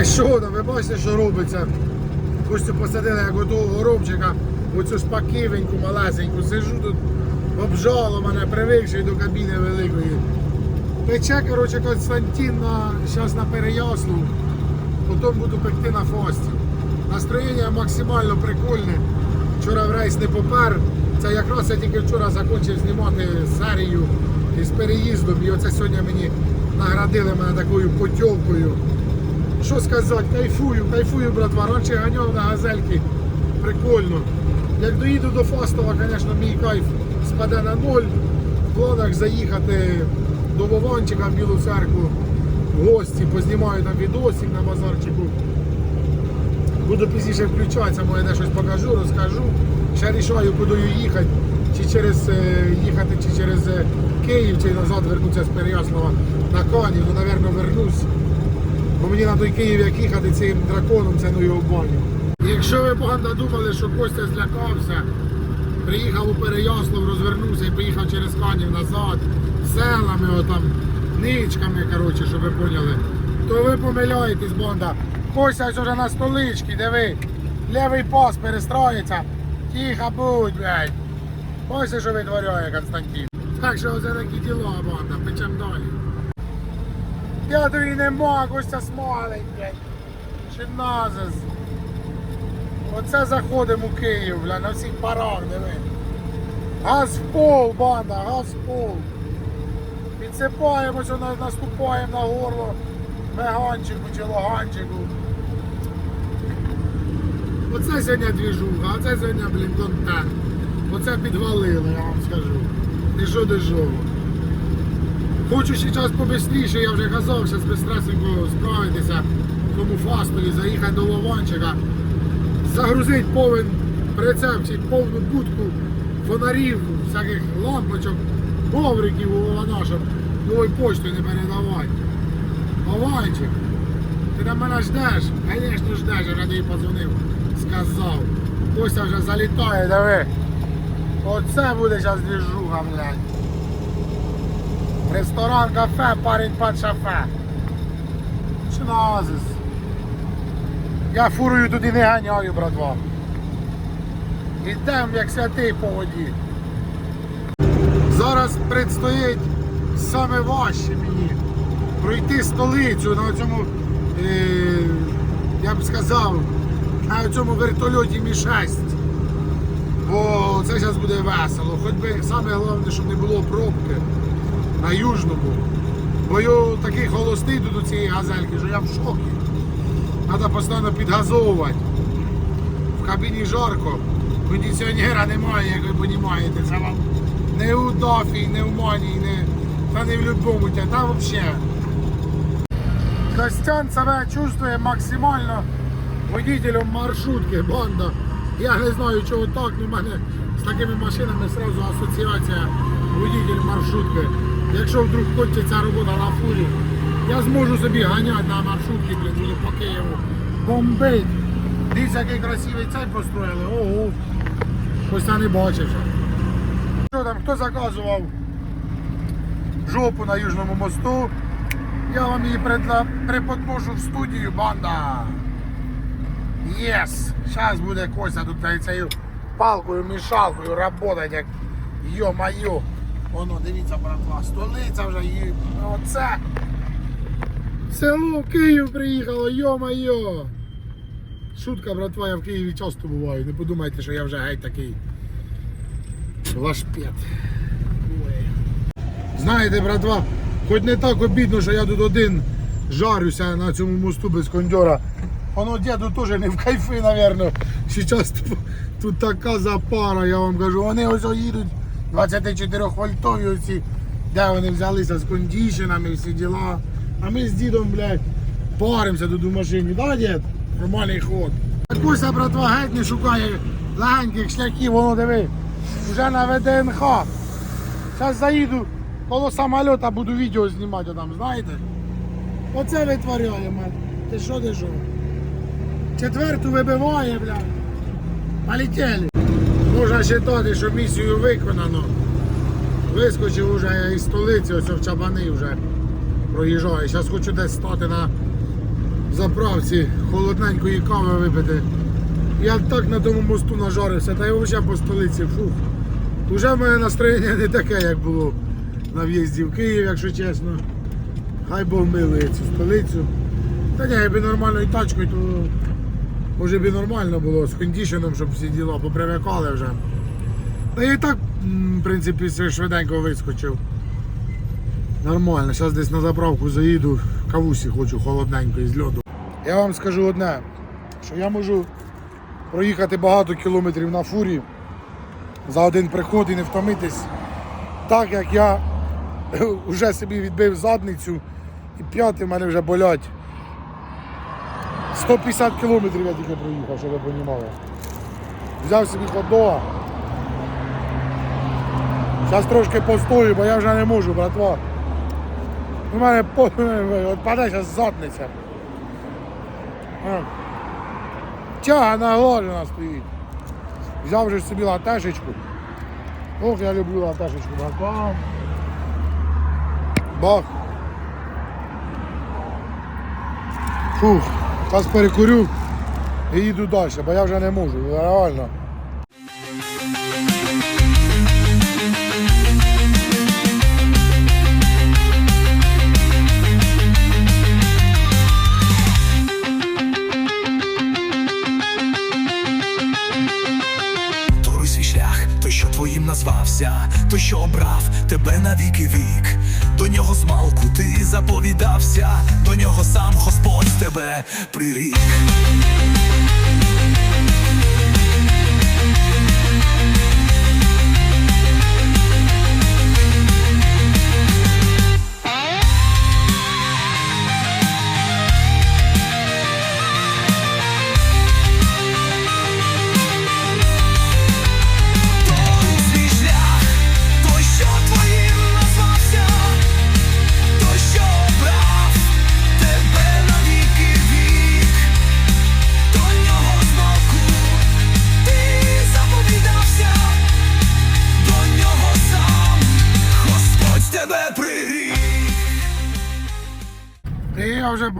Так що ви бачите, що робиться? Костю посадили як отого горобчика, оцю шпакивеньку, малесеньку, сижу тут, обжало мене, привикший до кабіни великої. Пече, коротше, Константин на, зараз на Переяслав, потім буду пекти на фості. Настроєння максимально прикольне. Вчора в рейс не попер. Це якраз я тільки вчора закінчив знімати серію із переїздом. І оце сьогодні мені наградили мене такою потьовкою. Що сказати, кайфую, кайфую, братва. Раніше ганяв на газельки. Прикольно. Як доїду до Фастова, звісно, мій кайф спаде на ноль. В планах заїхати до Вованчика в Білу церкву. Гості, познімаю там відосик на базарчику. Буду пізніше включатися, може де щось покажу, розкажу. Ще рішаю, куди їхати. Чи через е, їхати, чи через е, Київ, чи назад вернутися з Переяслава на Канів. Ну, напевно, вернусь. Бо мені на той Київ як їхати цим драконом, це ну його баню. Якщо ви погано думали, що Костя злякався, приїхав у Переяслав, розвернувся і поїхав через Канів назад, селами, отам, ничками, коротше, щоб ви поняли, то ви помиляєтесь, Бонда. Костя ось уже на столичці, диви, лівий пас перестроїться. Тихо будь, блядь. Ось що витворяє Константин. Так що оце такі діла, банда, печем далі. Дядої нема, Костя смалить, блядь. Чи назис. Оце заходимо у Київ, бля, на всіх парах, диви. Газ в пол, банда, газ в пол. Підсипаємося, на- наступаємо на горло меганчику чи логанчику. Оце сьогодні двіжуха, оце сьогодні, блін, контент. Оце підвалили, я вам скажу. І що дежово. Хочу час побистріше, я вже казав, зараз безстресенько справитися тому фастові, заїхати до Вованчика, загрузити повен прицеп чи повну будку фонарів, всяких лампочок, ковриків у Вована, щоб новою поштою не передавати. Вованчик, ти на мене ждеш? Звісно ждеш, я вже тобі сказав. Костя вже залітає, диви. Оце буде зараз двіжуха, блядь. Ресторан, кафе, парень під шафе. Чи назис? Я фурою туди не ганяю, братва. Ідем як святий по воді. Зараз предстоїть саме важче мені пройти столицю на цьому, е, я б сказав, на цьому вертольоті Мі-6. Бо це зараз буде весело. Хоч би саме головне, щоб не було пробки на южному. Бо я такий холостий тут у цієї газельки, що я в шокі. Треба постійно підгазовувати. В кабіні жарко, кондиціонера немає, як ви розумієте. Це вам не у Дафі, не в Мані, не, та не в любому, та взагалі. Костян себе чувствує максимально водителем маршрутки, банда. Я не знаю, чого так, але в мене з такими машинами одразу асоціація водитель маршрутки. Якщо вдруг хочеться робота на фурі, я зможу собі ганяти на маршрутці, блін, по Києву. Бомбить. Дивіться, який красивий цей построїли. Ого. Ось Костя не бачив. Що там, хто заказував жопу на Южному мосту? Я вам її предла... приподношу в студію, банда. Єс! Зараз буде Костя тут цією палкою, мішалкою работать, як йо-майо. Воно, дивіться, братва, столиця вже і оце. Село Київ приїхало, йо-майо. Шутка, братва, я в Києві часто буваю. Не подумайте, що я вже геть такий лашпет. Знаєте, братва, хоч не так обідно, що я тут один жарюся на цьому мосту без кондьора. Воно діду теж не в кайфи, мабуть. Зараз тут, тут така запара, я вам кажу. Вони ось їдуть 24 вольтові оці, де вони взялися з кондішенами, всі діла. А ми з дідом, блядь, паримося тут у машині. Да, дід? Нормальний ход. Куся, братва, геть не шукає легеньких шляхів, воно диви. Вже на ВДНХ. Зараз заїду коло самоліта, буду відео знімати там, знаєте? Оце витворяє, мать. Ти що, ти що? Четверту вибиває, бля. Полетели. Можна вважати, що місію виконано. Вискочив уже із столиці, ось в Чабани вже проїжджаю. Зараз хочу десь стати на заправці холодненької кави випити. Я так на тому мосту нажарився, та й взагалі по столиці. Фух. Уже в мене настроєння не таке, як було на в'їзді в Київ, якщо чесно. Хай Бог милує цю столицю. Та ні, якби нормальною тачкою, то може б і нормально було з кондішеном, щоб всі діла попривикали вже. Та я і так, в принципі, швиденько вискочив. Нормально, зараз десь на заправку заїду, кавусі хочу холодненької з льоду. Я вам скажу одне, що я можу проїхати багато кілометрів на фурі за один приход і не втомитись. Так як я вже собі відбив задницю і п'яти в мене вже болять. 150 кілометрів я тільки проїхав, щоб ви розуміли. Взяв собі ходога. Зараз трошки постою, бо я вже не можу, братва. У мене по- відпаде зараз задниця. А. Тяга наглажена стоїть. Взяв вже собі латешечку. Ох, я люблю латешечку, братва. Бах. Фух, Зараз перекурю і їду далі, бо я вже не можу, реально. Той, що твоїм назвався, той, що обрав тебе на віки вік. До нього змалку ти заповідався, до нього сам Господь тебе прирік.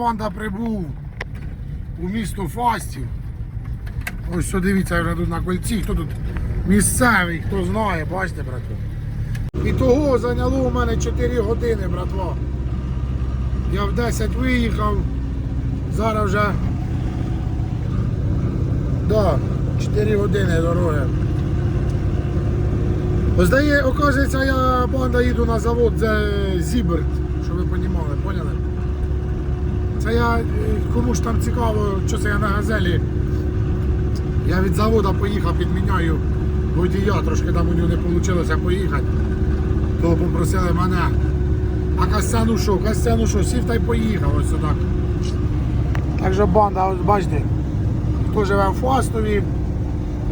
Я банда прибув у місто Фастів. Ось що дивіться, вже тут на кольці. Хто тут місцевий, хто знає, бачите, братва. І того зайняло у мене 4 години, братва. Я в 10 виїхав. Зараз вже да, 4 години дороги. Здає, оказується, я банда їду на завод, Зіберт, щоб ви розуміли, поняли? Це я, е, кому ж там цікаво, що це я на газелі. Я від заводу поїхав, підміняю водія, трошки там у нього не вийшло поїхати. То попросили мене. А Костяну що, Костяну що, сів та й поїхав ось сюди. Так що банда, ось бачите, хто живе в Фастові,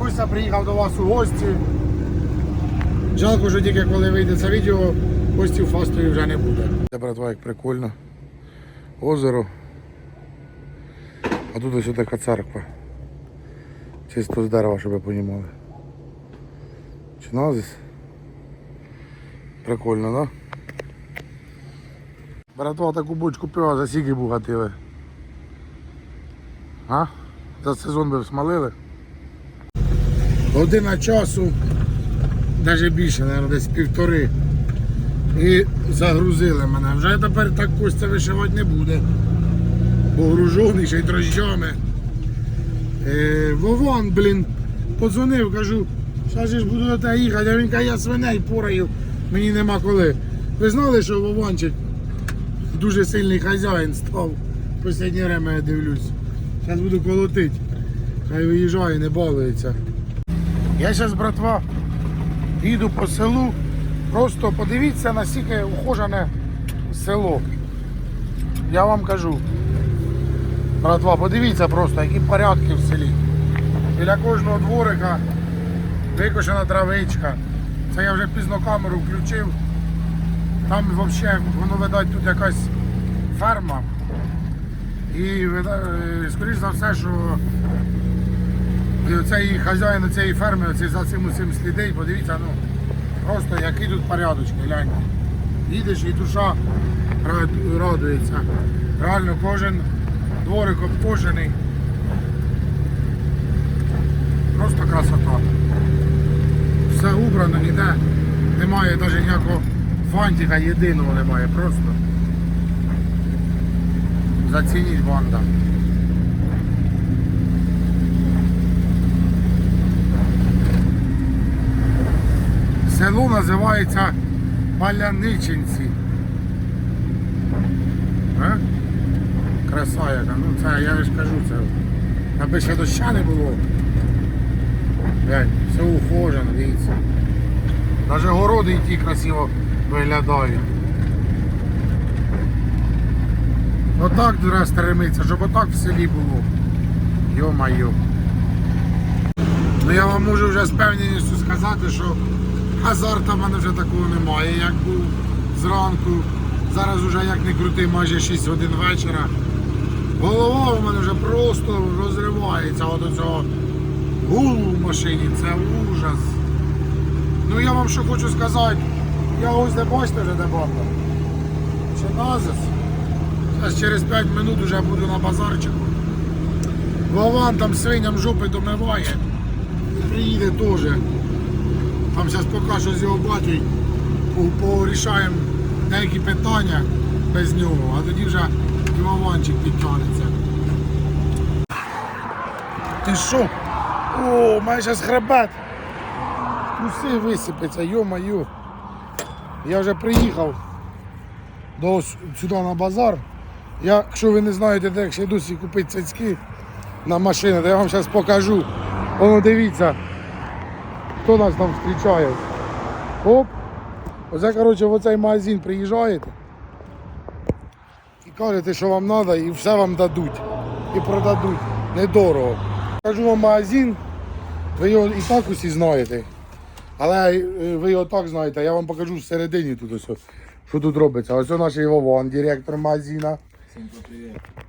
ось я приїхав до вас у гості. Жалко, що тільки коли вийде це відео, гостів в Фастові вже не буде. Братва, як прикольно. Озеро. А тут ось така церква. Чисто з дерева, щоб ви розуміли. Чиназис. Прикольно, да? Братва таку бочку пива за скільки бугатили. А? За сезон би всмалили. Година часу, навіть більше, мабуть, десь півтори. І загрузили мене. Вже тепер так Костя вишивати не буде. Бо гружений ще й дрожжами. Е, Вован, блін, подзвонив, кажу, зараз ж буду до тебе їхати, а він каже, я свиней пораю, мені нема коли. Ви знали, що Вованчик дуже сильний хазяїн став. Останнє время я дивлюсь. Зараз буду колотити. Хай виїжджає, не балується. Я зараз, братва, їду по селу. Просто подивіться, наскільки ухожене село. Я вам кажу. Братва, подивіться просто, які порядки в селі. Біля кожного дворика викошена травичка. Це я вже пізно камеру включив. Там взагалі воно видать тут якась ферма. І е, скоріш за все, що цей хазяїн цієї ферми, оцей за цим усім слідить, подивіться, ну просто які тут порядочки, гляньте. Їдеш і душа радується. Реально кожен Дворик обкожений. Просто красота. Все убрано, ніде. Немає навіть ніякого фантика єдиного немає. Просто. Зацініть банда. Село називається Паляничинці. А? Краса яка. Ну це я ж кажу, це аби ще доща не було. Глянь, все ухожено, дивіться. Навіть городи і ті красиво виглядають. Отак треба стремитися, щоб отак в селі було. Йо-майо. Ну я вам можу вже з певністю сказати, що азарта в мене вже такого немає, як був зранку. Зараз вже як не крути, майже 6 годин вечора. Голова у мене вже просто розривається от цього гулу в машині, це ужас. Ну я вам що хочу сказати, я ось де бачите вже де. Чи назис. Зараз через 5 минут вже буду на базарчику. Вован там свиням жопи домиває. Приїде теж. Там зараз поки що з його батьком порішаємо деякі питання без нього, а тоді вже і Вованчик підтягнеться. Ти що? О, має зараз хребет. Труси висипеться, йо-моє. Я вже приїхав до сюди на базар. Я, якщо ви не знаєте, де ще досі купити цицьки на машину, то я вам зараз покажу. Воно дивіться, хто нас там зустрічає. Оп. Оце, коротше, в оцей магазин приїжджаєте кажете, що вам треба, і все вам дадуть. І продадуть. Недорого. Кажу вам магазин, ви його і так усі знаєте. Але е, ви його так знаєте, я вам покажу всередині тут ось, що тут робиться. Ось наш Вован, директор магазина.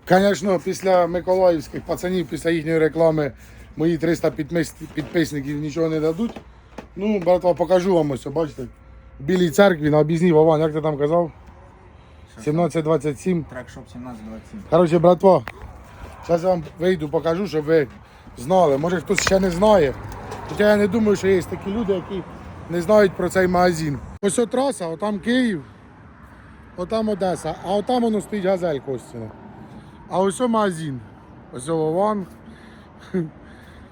Звісно, після Миколаївських пацанів, після їхньої реклами, мої 300 підписників нічого не дадуть. Ну, братва, покажу вам ось, бачите. В Білій церкві на об'їзні Вован, як ти там казав? 1727. Трекшоп 1727. Коротше, братва, зараз я вам вийду, покажу, щоб ви знали. Може хтось ще не знає. Хоча я не думаю, що є такі люди, які не знають про цей магазин. Ось от траса, отам Київ, отам Одеса, а отам воно стоїть газель Костіна. А ось магазин. Ось Вован.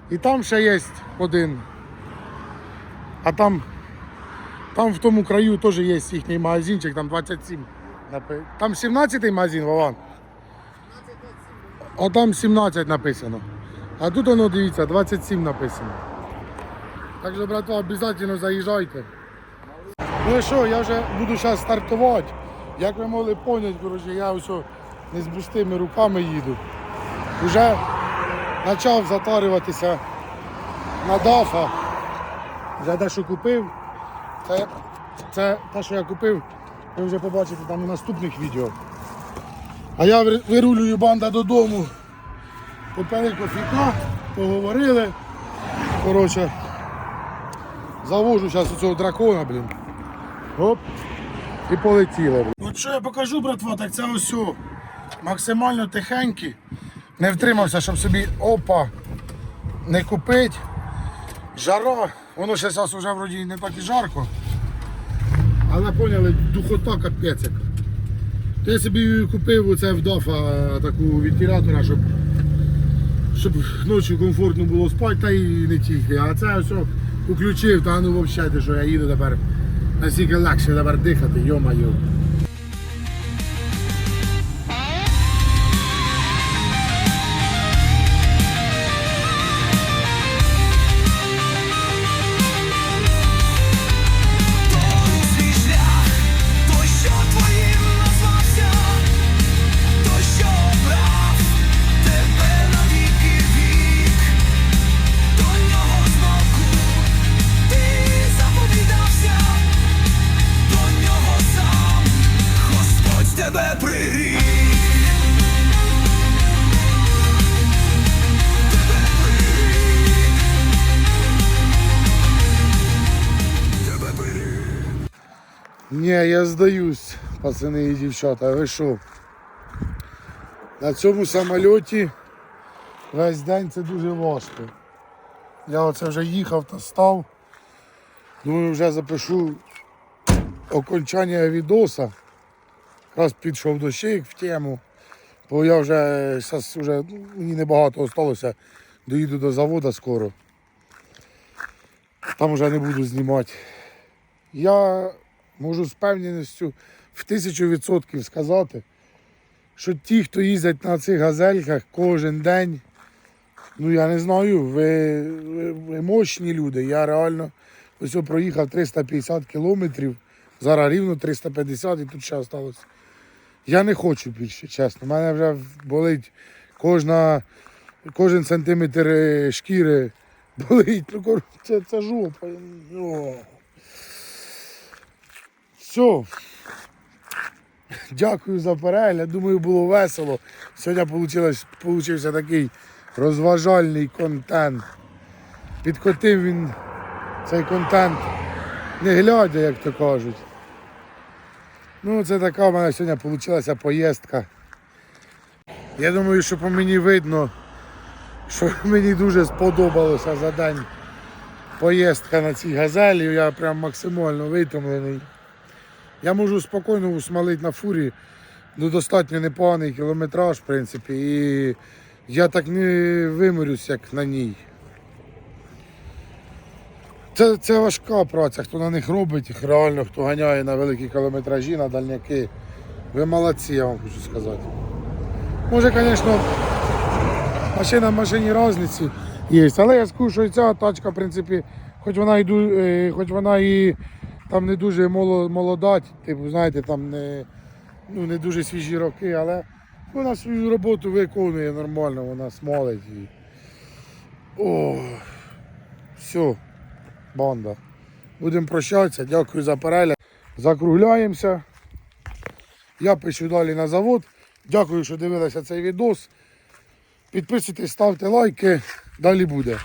І там ще є один. А там, там в тому краю теж є їхній магазинчик, там 27. Там 17-й магазин, Вован. А там 17 написано. А тут воно дивіться, 27 написано. Так що, братва, обов'язково заїжджайте. Ну і що, я вже буду зараз стартувати. Як ви могли поняти, коротше, я ось не з пустими руками їду. Уже почав затарюватися на дафа. Вже дещо купив. Це, це те, що я купив, ви вже побачите там у наступних відео. А я вирулюю банда додому. Попили кофійка, поговорили. Коротше, завожу зараз цього дракона, блін. Оп. І полетіло. Блін. От що я покажу, братва, так це ось максимально тихенький. Не втримався, щоб собі опа не купити. Жара, воно ще зараз вже вроді не так і жарко. Але поняли, духота капець. яка. То я собі купив оце вдофа таку вентилятора, щоб, щоб ночі комфортно було спати, та і не тільки. А це все включив, та ну взагалі, що я їду тепер. настільки легше тепер дихати, йо-майо. Я здаюсь, пацани і дівчата, ви що? На цьому самольоті весь день це дуже важко. Я оце вже їхав та став. Думаю, вже запишу окончання відоса. Якраз підійшов дощик в тему. Бо я вже, зараз вже ну, мені небагато залишилося. Доїду до заводу скоро. Там вже не буду знімати. Я можу з певністю в тисячу відсотків сказати, що ті, хто їздять на цих газельках кожен день, ну я не знаю, ви, ви, мощні люди. Я реально ось проїхав 350 кілометрів, зараз рівно 350 і тут ще залишилось. Я не хочу більше, чесно. У мене вже болить кожна, кожен сантиметр е, шкіри болить. Ну, це, це жопа. Все. Дякую за перегляд. Думаю, було весело. Сьогодні получився такий розважальний контент. Підкотив він цей контент не глядя, як то кажуть. Ну, це така в мене сьогодні вийшла поїздка. Я думаю, що по мені видно, що мені дуже сподобалося за день поїздка на цій газелі. Я прям максимально витомлений. Я можу спокійно усмалити на фурі, ну достатньо непоганий кілометраж, в принципі, і я так не виморюсь, як на ній. Це, це важка праця, хто на них робить, реально хто ганяє на великі кілометражі, на дальняки. Ви молодці, я вам хочу сказати. Може, звісно, машина в машині різниці є, але я скажу, що ця тачка, в принципі, хоч вона і, е, хоч вона і там не дуже моло- молода, типу, знаєте, там не, ну, не дуже свіжі роки, але вона свою роботу виконує нормально, вона смолить. І... О, все, банда. Будемо прощатися, дякую за перегляд. Закругляємося. Я пишу далі на завод. Дякую, що дивилися цей відос. Підписуйтесь, ставте лайки. Далі буде.